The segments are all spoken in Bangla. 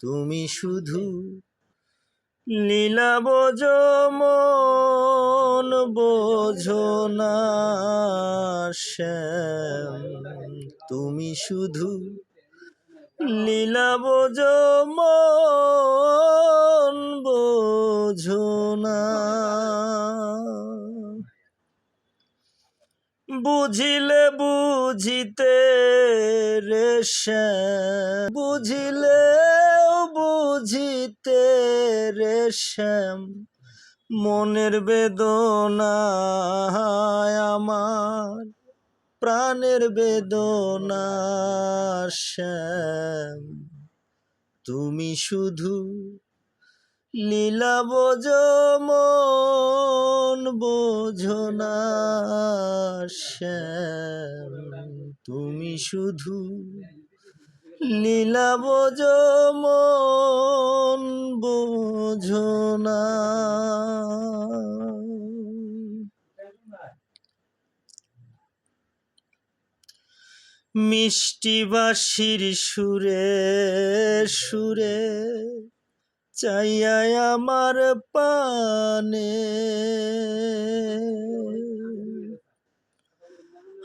তুমি শুধু লীলা বোঝ মন বোঝো না তুমি শুধু লীলা বোঝ মন বোঝো না বুঝিলে বুঝিতে রে শ্যাম বুঝিলে বুঝিতে রে শ্যাম মনের বেদনা আমার, প্রাণের বেদনা শ্যাম তুমি শুধু লীলা বোঝ, মন বোঝো না। শ্যাম তুমি শুধু লীলা বোঝ মন বোঝো না। মিষ্টি বাঁশির সুরে সুরে চাইয়া আমার পানে।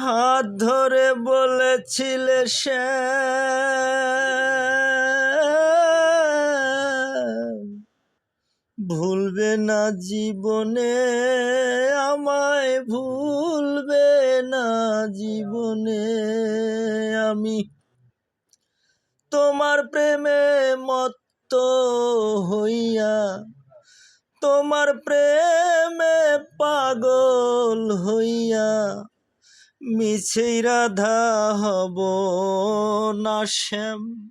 হাত ধরে বলেছিলে শ্যাম ভুলবে না জীবনে, আমায় ভুলবে না জীবনে। আমি তোমার প্রেমে মত্ত হইয়া, তোমার প্রেমে পাগল হইয়া মিছেই রাধা হব না শ্যাম।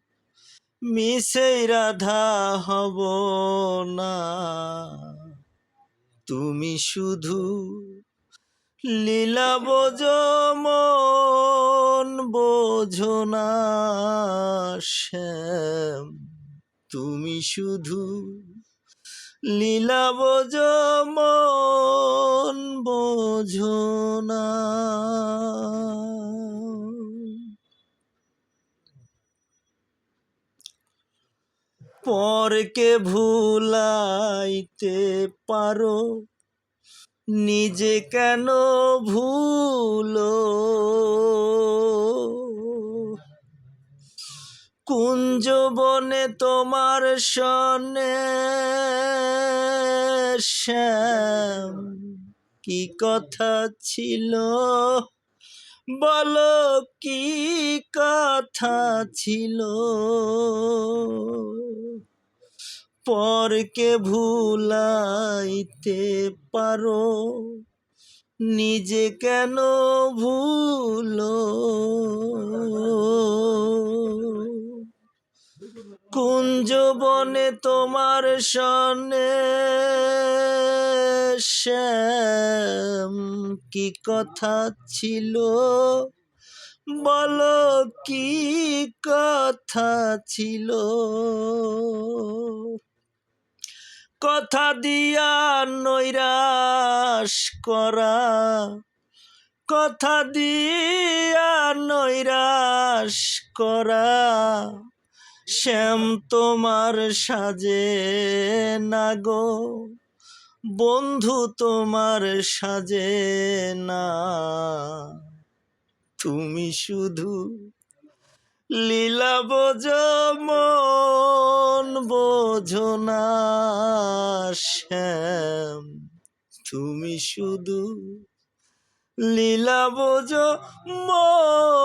মিছেই রাধা হব না। তুমি শুধু লীলা বোঝ, মন বোঝো না শ্যাম। তুমি শুধু লীলা বোঝ মন বোঝো না। পরকে ভুলাইতে পারো নিজে কেন ভুলো? কুঞ্জ বনে তোমার সনে শ্যাম কি কথা ছিল? বলো কি কথা ছিল? পরকে ভুলাইতে পারো, নিজে কেন ভুলো? কুঞ্জ বনে তোমার সনে শ্যাম কি কথা ছিল? বলো কি কথা ছিল? কথা দিয়া নৈরাশ করা, কথা দিয়া নৈরাশ করা। শ্যাম তোমার সাজে না গো। বন্ধু তোমার সাজে না। তুমি শুধু লীলা বোঝ মন বোঝো না শ্যাম। তুমি শুধু লীলা বোঝ মন